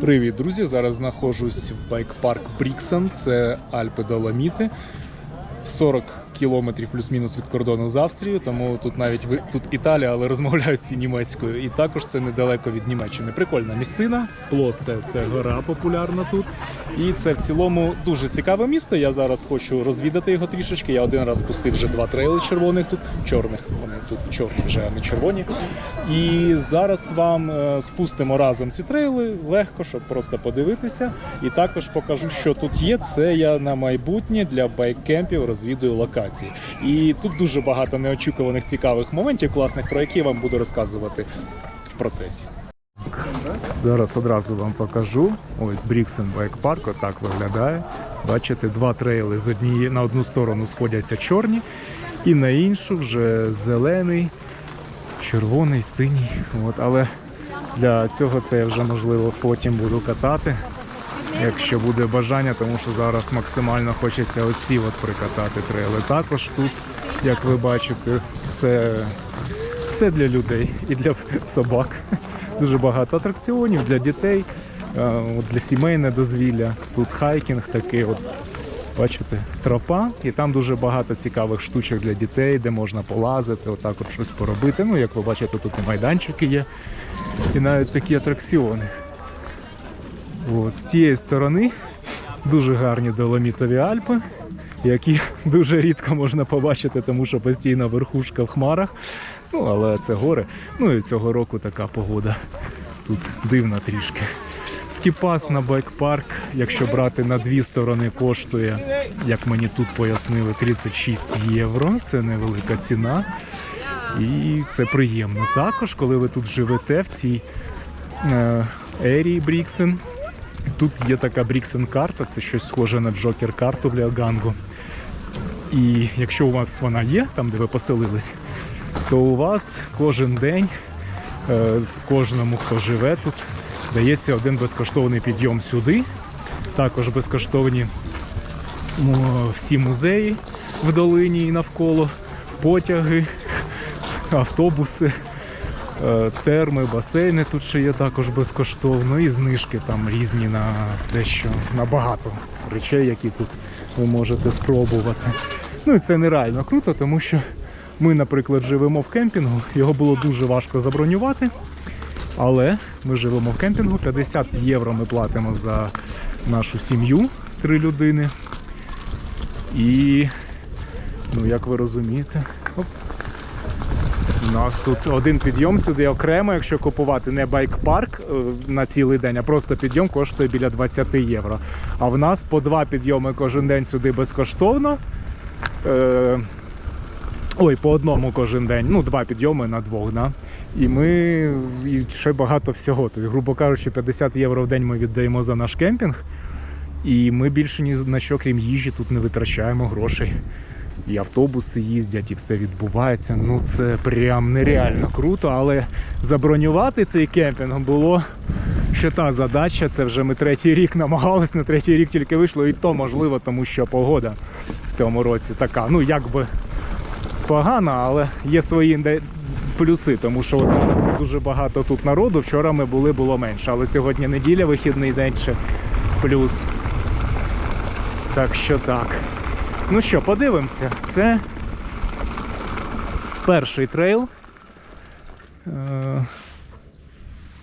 Привіт, друзі! Зараз знаходжусь в байк-парк Бріксон. Це Альпи Доломіти. 40 кілометрів плюс-мінус від кордону з Австрією, тому тут навіть ви тут Італія, але розмовляють всі німецькою. І також це недалеко від Німеччини. Прикольна місцина. Плосе це гора популярна тут. І це в цілому дуже цікаве місто. Я зараз хочу розвідати його трішечки. Я один раз пустив вже два трейли червоних тут, чорних. Вони тут чорні вже, а не червоні. І зараз вам е, спустимо разом ці трейли легко, щоб просто подивитися. І також покажу, що тут є. Це я на майбутнє для байккемпів розвідую локації. І тут дуже багато неочікуваних цікавих моментів, класних, про які я вам буду розказувати в процесі. Зараз одразу вам покажу. Ось Бріксен Байк Парк, отак виглядає. Бачите, два трейли з однієї на одну сторону сходяться чорні, і на іншу вже зелений, червоний, синій. От, але для цього це я вже можливо потім буду катати. Якщо буде бажання, тому що зараз максимально хочеться оці от прикатати трейли. Також тут, як ви бачите, все, все для людей і для собак. Дуже багато атракціонів для дітей, е, для сімейне дозвілля. Тут хайкінг такий, от бачите, тропа, і там дуже багато цікавих штучок для дітей, де можна полазити, отак от щось поробити. Ну, як ви бачите, тут і майданчики є, і навіть такі атракціони. От, з тієї сторони дуже гарні доломітові Альпи, які дуже рідко можна побачити, тому що постійно верхушка в хмарах. Ну, але це гори. Ну і цього року така погода тут дивна трішки. Скіпас на байкпарк, якщо брати на дві сторони, коштує, як мені тут пояснили, 36 євро. Це невелика ціна. І це приємно. Також, коли ви тут живете в цій е, ерії Бріксен, Тут є така Бріксен карта, це щось схоже на Джокер карту для Гангу. І якщо у вас вона є, там де ви поселились, то у вас кожен день, е, кожному, хто живе тут, дається один безкоштовний підйом сюди. Також безкоштовні всі музеї в долині і навколо, потяги, автобуси. Е, терми, басейни тут ще є також безкоштовно, і знижки там різні на дещо на багато речей, які тут ви можете спробувати. Ну і це нереально круто, тому що ми, наприклад, живемо в кемпінгу, його було дуже важко забронювати. Але ми живемо в кемпінгу, 50 євро ми платимо за нашу сім'ю, три людини. І, ну як ви розумієте, оп, у нас тут один підйом сюди окремо, якщо купувати не байк-парк е, на цілий день, а просто підйом коштує біля 20 євро. А в нас по два підйоми кожен день сюди безкоштовно. Е, Ой, по одному кожен день, ну два підйоми на двох. Да? І ми і ще багато всього. Тобто, грубо кажучи, 50 євро в день ми віддаємо за наш кемпінг. І ми більше ні на що, крім їжі, тут не витрачаємо грошей. І автобуси їздять, і все відбувається. Ну це прям нереально круто. Але забронювати цей кемпінг було ще та задача. Це вже ми третій рік намагались, на третій рік тільки вийшло, і то можливо, тому що погода в цьому році така. Ну якби погана, але є свої плюси, тому що от зараз дуже багато тут народу. Вчора ми були, було менше, але сьогодні неділя, вихідний день ще плюс. Так що так. Ну що, подивимося. Це перший трейл. Е,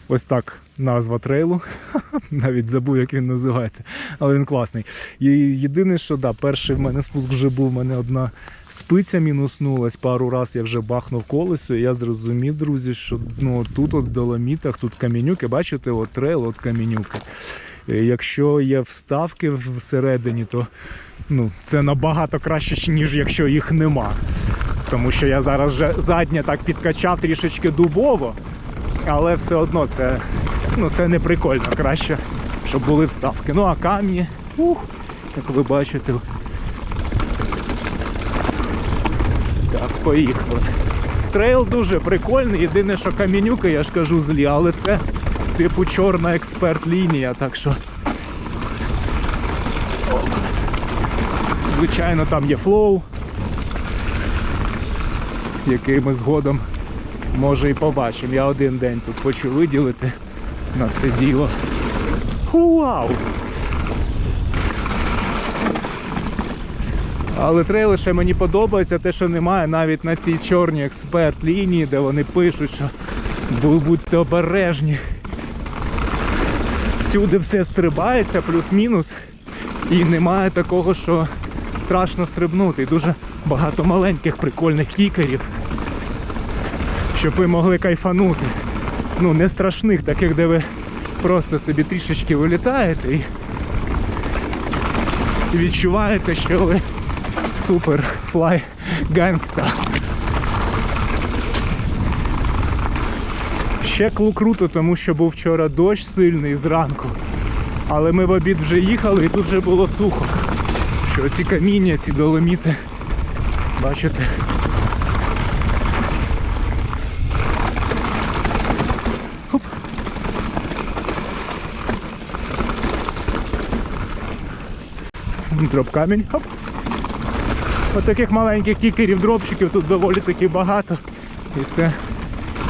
Ось так назва трейлу. Навіть забув, як він називається. Але він класний. І єдине, що да, перший в мене спуск вже був, в мене одна спиця мінуснулась, пару раз я вже бахнув колесо, і я зрозумів, друзі, що ну, тут от в доломітах, тут камінюки, бачите, от трейл, от камінюки. Е, Якщо є вставки всередині, то ну, це набагато краще, ніж якщо їх нема. Тому що я зараз вже заднє так підкачав трішечки дубово, але все одно це, ну, це не прикольно. Краще, щоб були вставки. Ну а камні, ух, як ви бачите. Так, поїхали. Трейл дуже прикольний, єдине, що камінюки, я ж кажу, злі, але це типу чорна експерт лінія, так що. Звичайно, там є флоу, який ми згодом може і побачимо. Я один день тут хочу виділити на це діло. Вау! Але трейл ще мені подобається те, що немає навіть на цій чорній експерт лінії, де вони пишуть, що «Бу- будьте обережні. Всюди все стрибається, плюс-мінус. І немає такого, що страшно стрибнути. Дуже багато маленьких прикольних кікерів, щоб ви могли кайфанути. Ну, не страшних, таких, де ви просто собі трішечки вилітаєте і відчуваєте, що ви супер флай гангста. Ще клу круто, тому що був вчора дощ сильний зранку. Але ми в обід вже їхали і тут вже було сухо. Що ці каміння, ці доломіти, бачите. Хоп. Дроп камінь. Хоп. От таких маленьких кікерів, дропчиків тут доволі таки багато. І це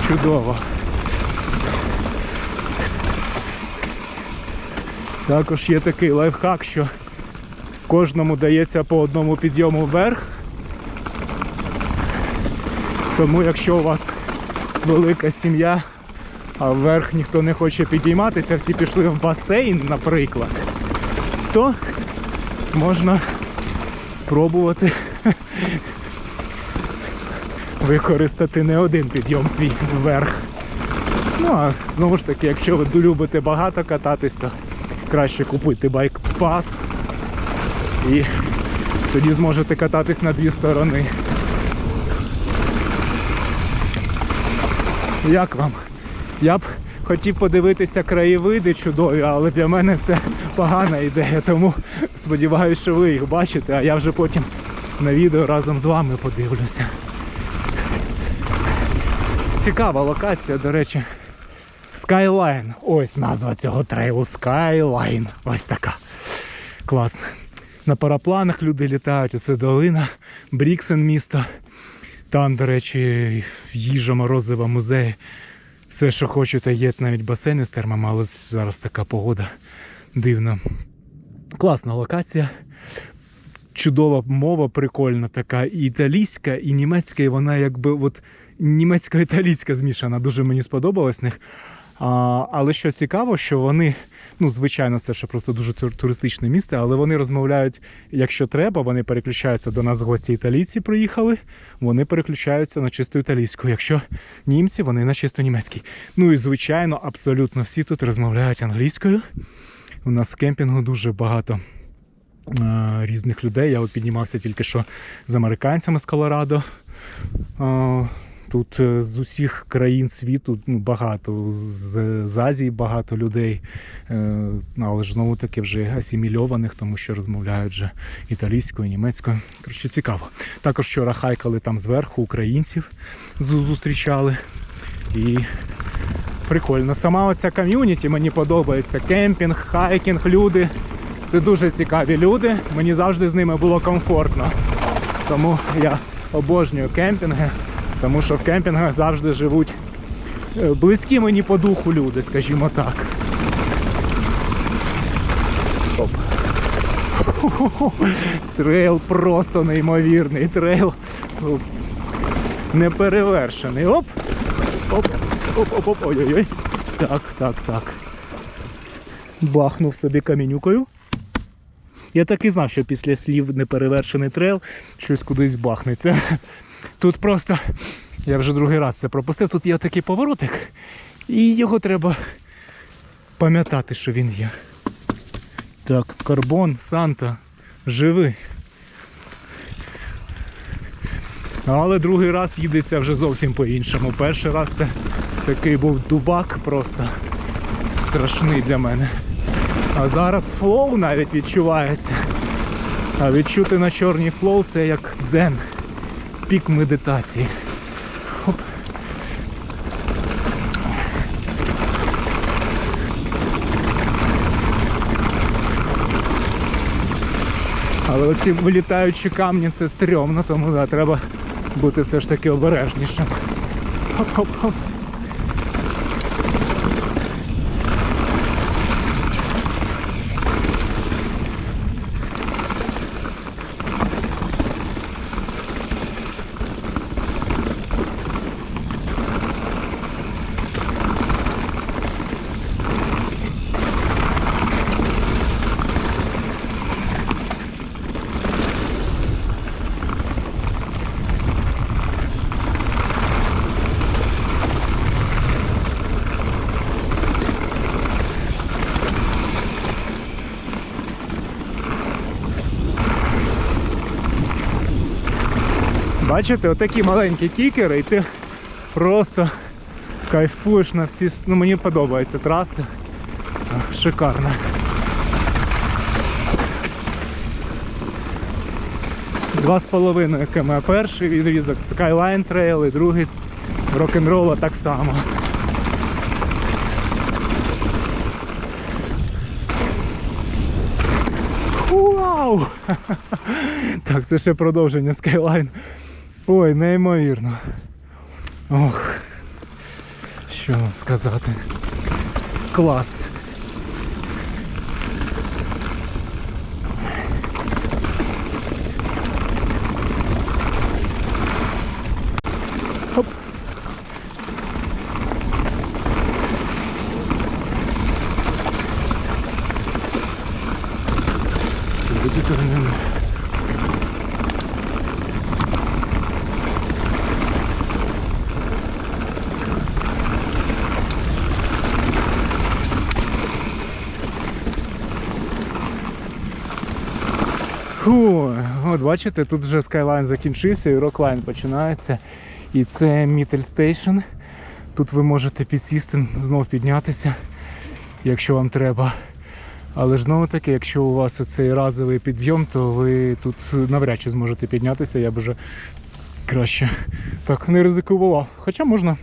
чудово. Також є такий лайфхак, що кожному дається по одному підйому вверх. Тому якщо у вас велика сім'я, а вверх ніхто не хоче підійматися, всі пішли в басейн, наприклад, то можна спробувати використати не один підйом свій вверх. Ну а знову ж таки, якщо ви любите багато кататись, то краще купити байк-пас і тоді зможете кататись на дві сторони. Як вам? Я б хотів подивитися краєвиди чудові, але для мене це погана ідея, тому сподіваюся, що ви їх бачите, а я вже потім на відео разом з вами подивлюся. Цікава локація, до речі. Skyline. Ось назва цього трейлу. Skyline. Ось така. Класно. На парапланах люди літають, оце долина, Бріксен місто. Там, до речі, їжа морозива, музей. Все, що хочете, є навіть басейни з термами, але зараз така погода дивна. Класна локація. Чудова мова, прикольна така, і італійська, і німецька, і вона якби от німецько-італійська змішана. Дуже мені сподобалось них. А, але що цікаво, що вони, ну звичайно, це ще просто дуже тур- туристичне місце, але вони розмовляють, якщо треба, вони переключаються до нас гості італійці приїхали, вони переключаються на чисто італійську. Якщо німці, вони на чисто німецький. Ну і звичайно, абсолютно всі тут розмовляють англійською. У нас в кемпінгу дуже багато різних людей. Я піднімався тільки що з американцями з Колорадо. Тут е, з усіх країн світу ну, багато, з, з Азії багато людей, е, але ж знову таки вже асимільованих, тому що розмовляють вже італійською, німецькою. Коротше, цікаво. Також вчора хайкали там зверху українців зустрічали. І прикольно. Сама оця ком'юніті мені подобається. Кемпінг, хайкінг, люди. Це дуже цікаві люди. Мені завжди з ними було комфортно. Тому я обожнюю кемпінги, тому що в кемпінгах завжди живуть е, близькі мені по духу люди, скажімо так. Оп. Трейл просто неймовірний. Трейл неперевершений. Оп! Оп, оп, оп, оп, ой-ой-ой. Так, так, так. Бахнув собі камінюкою. Я так і знав, що після слів неперевершений трейл щось кудись бахнеться. Тут просто, я вже другий раз це пропустив, тут є такий поворотик, і його треба пам'ятати, що він є. Так, карбон, Санта, живи. Але другий раз їдеться вже зовсім по-іншому. Перший раз це такий був дубак просто страшний для мене. А зараз флоу навіть відчувається. А відчути на чорній флоу це як дзен, пік медитації. Хоп. Але оці вилітаючі камні це стрьомно, тому да, треба бути все ж таки обережнішим. Хоп-хоп-хоп. Бачите, отакі маленькі кікери, і ти просто кайфуєш на всі. Ну мені подобається траса. Шикарна. Два з половиною км перший відрізок Skyline Trail і другий з рок-н-рола так само. Вау! Так, це ще продовження Skyline. Ой, неймовірно. Ох. Що вам сказати? Клас. Хоп. Люди Фу, от бачите, тут вже Skyline закінчився і Rockline починається. І це Мітель Station. Тут ви можете підсісти, знов піднятися, якщо вам треба. Але ж знову таки, якщо у вас оцей разовий підйом, то ви тут навряд чи зможете піднятися, я б вже краще так не ризикував. Хоча можна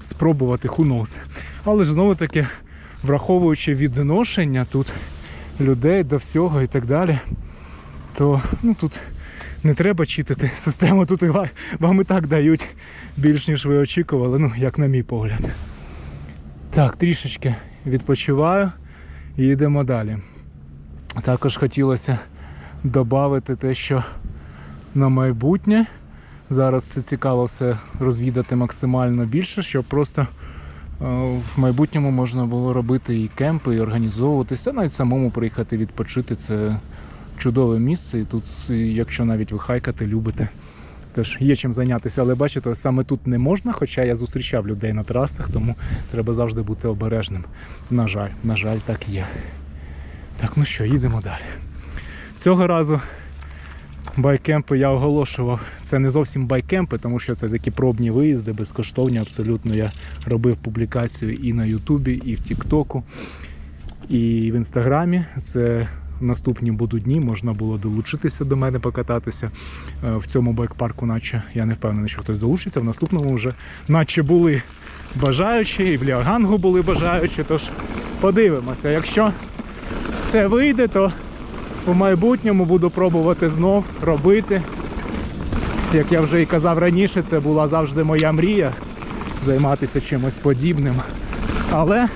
спробувати, who. Але ж знову таки, враховуючи відношення тут людей до всього і так далі, то ну, тут не треба читати систему, тут вам і так дають більш ніж ви очікували, ну, як на мій погляд. Так, трішечки відпочиваю і йдемо далі. Також хотілося додати те, що на майбутнє. Зараз це цікаво все розвідати максимально більше, щоб просто е, в майбутньому можна було робити і кемпи, і організовуватися, навіть самому приїхати відпочити. Це чудове місце. І тут, якщо навіть ви хайкати любите, теж є чим зайнятися. Але бачите, саме тут не можна, хоча я зустрічав людей на трасах, тому треба завжди бути обережним. На жаль, на жаль, так є. Так, ну що, їдемо далі. Цього разу байкемпи я оголошував. Це не зовсім байкемпи, тому що це такі пробні виїзди, безкоштовні абсолютно. Я робив публікацію і на Ютубі, і в Тіктоку, і в Інстаграмі. Це наступні будуть дні, можна було долучитися до мене, покататися Е, в цьому байк-парку, наче я не впевнений, що хтось долучиться. В наступному вже наче були бажаючі, і в Ліагангу були бажаючі. Тож подивимося. Якщо все вийде, то у майбутньому буду пробувати знов робити. Як я вже і казав раніше, це була завжди моя мрія займатися чимось подібним. Але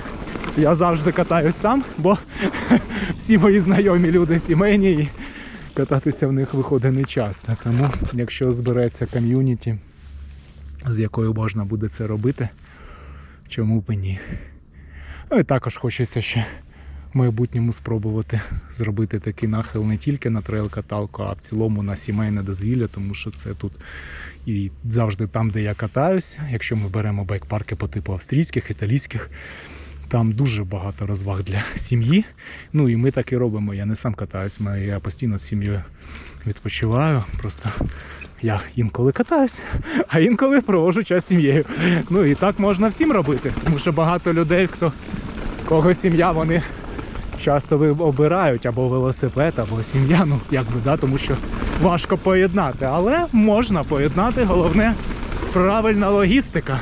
я завжди катаюсь сам, бо всі мої знайомі люди сімейні і кататися в них виходить не часто. Тому, якщо збереться ком'юніті, з якою можна буде це робити, чому б і ні. Ну і також хочеться ще в майбутньому спробувати зробити такий нахил не тільки на трейл-каталку, а в цілому на сімейне дозвілля, тому що це тут і завжди там, де я катаюся. Якщо ми беремо байк-парки по типу австрійських, італійських, там дуже багато розваг для сім'ї. Ну і ми так і робимо. Я не сам катаюсь, я постійно з сім'єю відпочиваю. Просто я інколи катаюсь, а інколи проводжу час з сім'єю. Ну і так можна всім робити, тому що багато людей, хто кого сім'я, вони часто обирають або велосипед, або сім'я, ну якби да, тому що важко поєднати. Але можна поєднати, головне правильна логістика.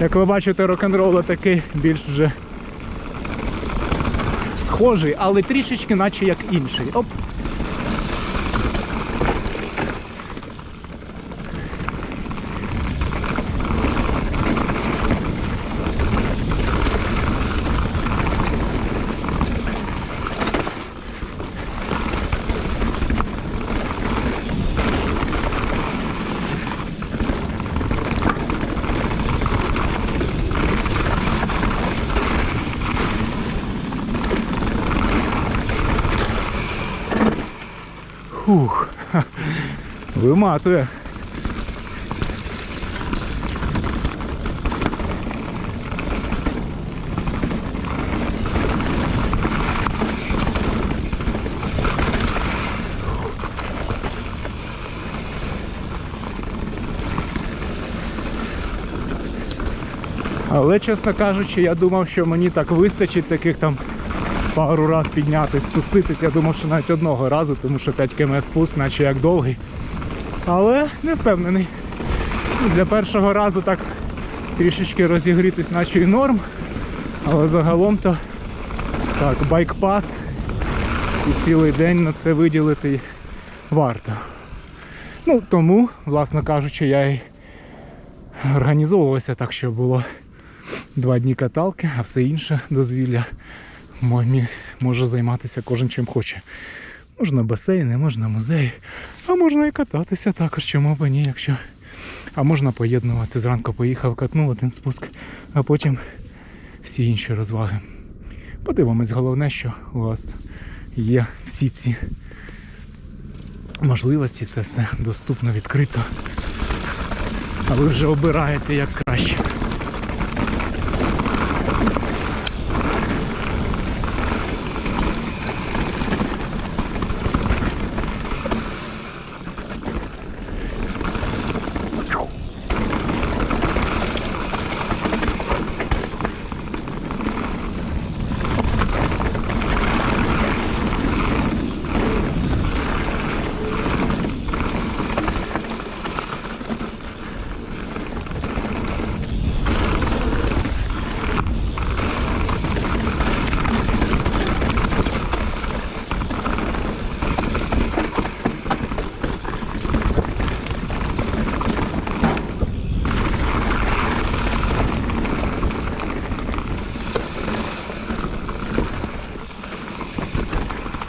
Як ви бачите, рок-н-рол такий більш вже схожий, але трішечки наче як інший. Оп. Виматує. Але, чесно кажучи, я думав, що мені так вистачить таких там пару раз піднятися, спуститися, Я думав, що навіть одного разу, тому що 5 км спуск, наче як довгий. Але не впевнений. Для першого разу так трішечки розігрітись, наче і норм. Але загалом то так, байкпас і цілий день на це виділити варто. Ну, тому, власно кажучи, я і організовувався так, щоб було два дні каталки, а все інше дозвілля мо- може займатися кожен чим хоче. Можна басейни, можна музеї, а можна і кататися також, чому б ні, якщо. А можна поєднувати. Зранку поїхав, катнув один спуск, а потім всі інші розваги. Подивимось, головне, що у вас є всі ці можливості, це все доступно, відкрито. А ви вже обираєте як краще.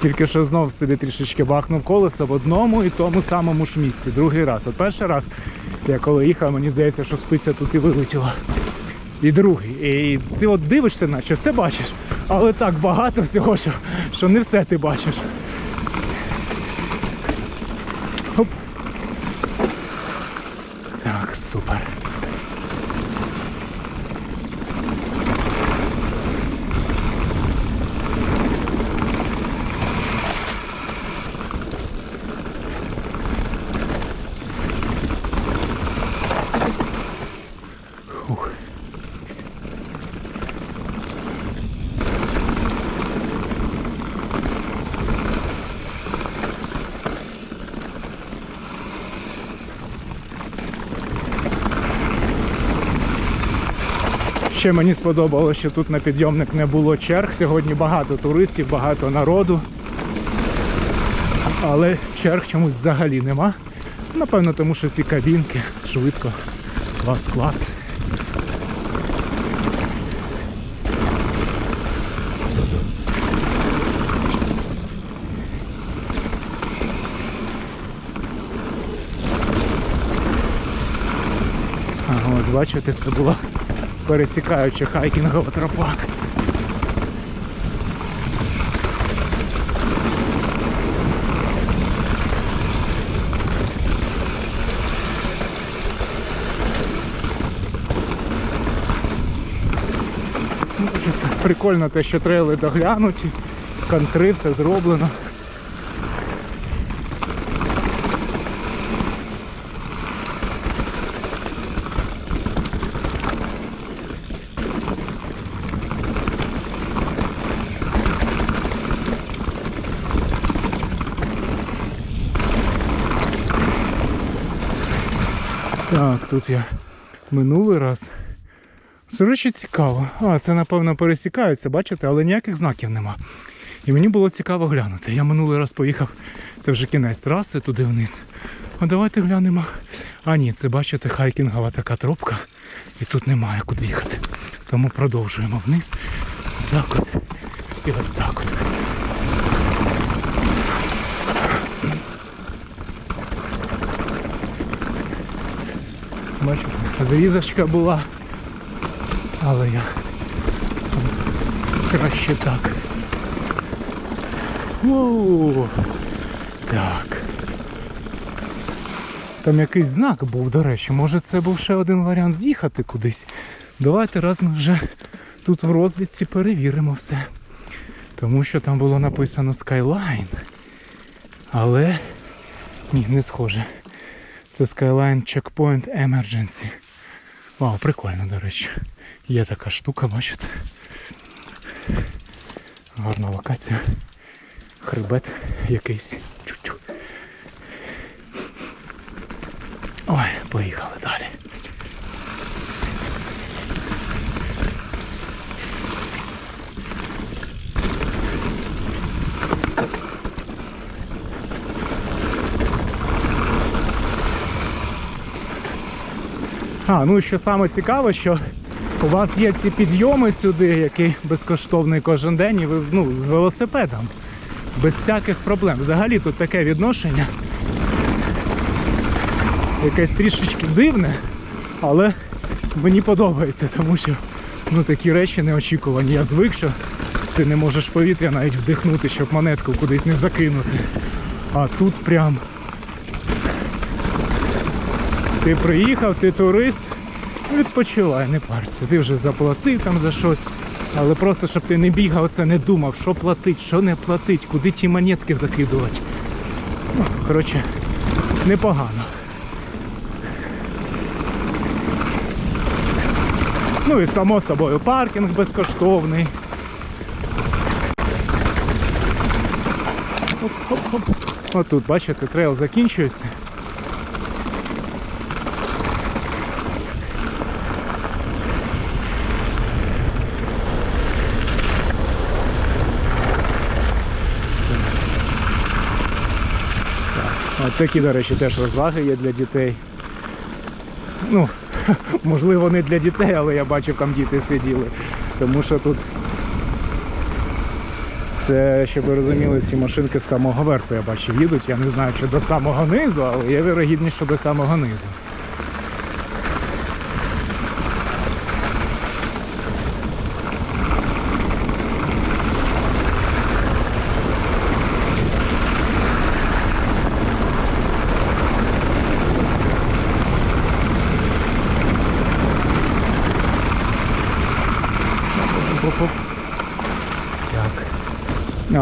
Тільки що знов собі трішечки бахнув колесо в одному і тому самому ж місці. Другий раз. От перший раз, я коли їхав, мені здається, що спиця тут і вилетіла. І другий. І ти от дивишся, наче все бачиш, але так багато всього, що, що не все ти бачиш. Оп. Так, супер. Ще мені сподобалося, що тут на підйомник не було черг. Сьогодні багато туристів, багато народу. Але черг чомусь взагалі нема. Напевно, тому що ці кабінки швидко. Клац-клац. Ага, от бачите, це була пересікаюча хайкінгова тропа. Ну, Прикольно те, що трейли доглянуті, кантри, все зроблено. Так, тут я минулий раз. До речі, цікаво. А, це напевно пересікаються, бачите, але ніяких знаків нема. І мені було цікаво глянути. Я минулий раз поїхав, це вже кінець траси туди вниз. А давайте глянемо. А ні, це бачите, хайкінгова така тропка. І тут немає куди їхати. Тому продовжуємо вниз. Так от. І ось так от. Бачите, зрізочка була. Але я краще так. Воу. Так. Там якийсь знак був, до речі. Може це був ще один варіант з'їхати кудись. Давайте раз ми вже тут в розвідці перевіримо все. Тому що там було написано Skyline. Але ні, не схоже. Це Skyline Checkpoint Emergency. Вау, прикольно, до речі. Є така штука, бачите. Гарна локація. Хребет якийсь. Чу-чу. Ой, поїхали далі. А, ну і що саме цікаве, що у вас є ці підйоми сюди, які безкоштовний кожен день, і ви ну, з велосипедом. Без всяких проблем. Взагалі тут таке відношення. Якесь трішечки дивне, але мені подобається, тому що ну, такі речі неочікувані. Я звик, що ти не можеш повітря навіть вдихнути, щоб монетку кудись не закинути. А тут прям ти приїхав, ти турист, відпочивай, не парся. Ти вже заплатив там за щось. Але просто щоб ти не бігав, це не думав, що платить, що не платить, куди ті монетки закидувати. Ну, коротше, непогано. Ну і само собою паркінг безкоштовний. Отут, бачите, трейл закінчується. Такі, до речі, теж розваги є для дітей. Ну, можливо, не для дітей, але я бачив, там діти сиділи. Тому що тут це, щоб ви розуміли, ці машинки з самого верху я бачив їдуть. Я не знаю, чи до самого низу, але є вірогідність, що до самого низу. Оп-оп. Так.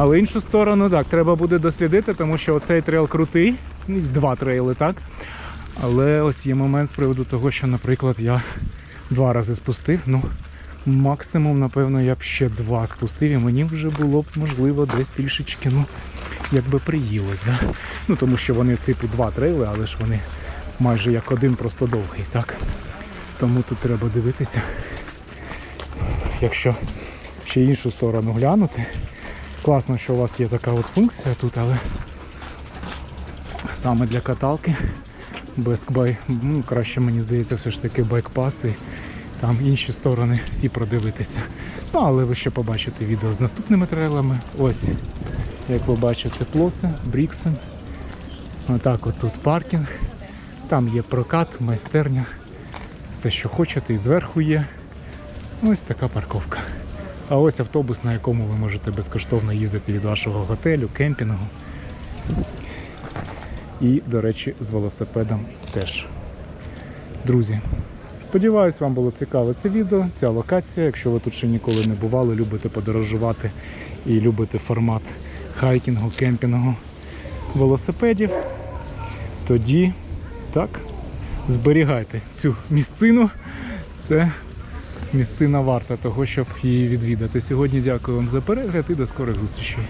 Але іншу сторону, так, треба буде дослідити, тому що оцей трейл крутий. Ну, Два трейли, так? Але ось є момент з приводу того, що, наприклад, я два рази спустив. Ну, максимум, напевно, я б ще два спустив, і мені вже було б, можливо, десь трішечки, ну, якби приїлось. Да? Ну, тому що вони, типу, два трейли, але ж вони майже як один, просто довгий, так? Тому тут треба дивитися якщо ще іншу сторону глянути. Класно, що у вас є така от функція тут, але саме для каталки без бай, ну, краще мені здається, все ж таки байкпаси. Там інші сторони всі продивитися. Ну, але ви ще побачите відео з наступними трейлами. Ось, як ви бачите, плоси, Бріксен. Отак от тут паркінг. Там є прокат, майстерня. Все, що хочете, і зверху є. Ось така парковка. А ось автобус, на якому ви можете безкоштовно їздити від вашого готелю, кемпінгу. І, до речі, з велосипедом теж. Друзі, сподіваюсь, вам було цікаве це відео, ця локація. Якщо ви тут ще ніколи не бували, любите подорожувати і любите формат хайкінгу, кемпінгу, велосипедів, тоді так, зберігайте цю місцину. Це місцина варта того, щоб її відвідати. Сьогодні дякую вам за перегляд і до скорих зустрічей.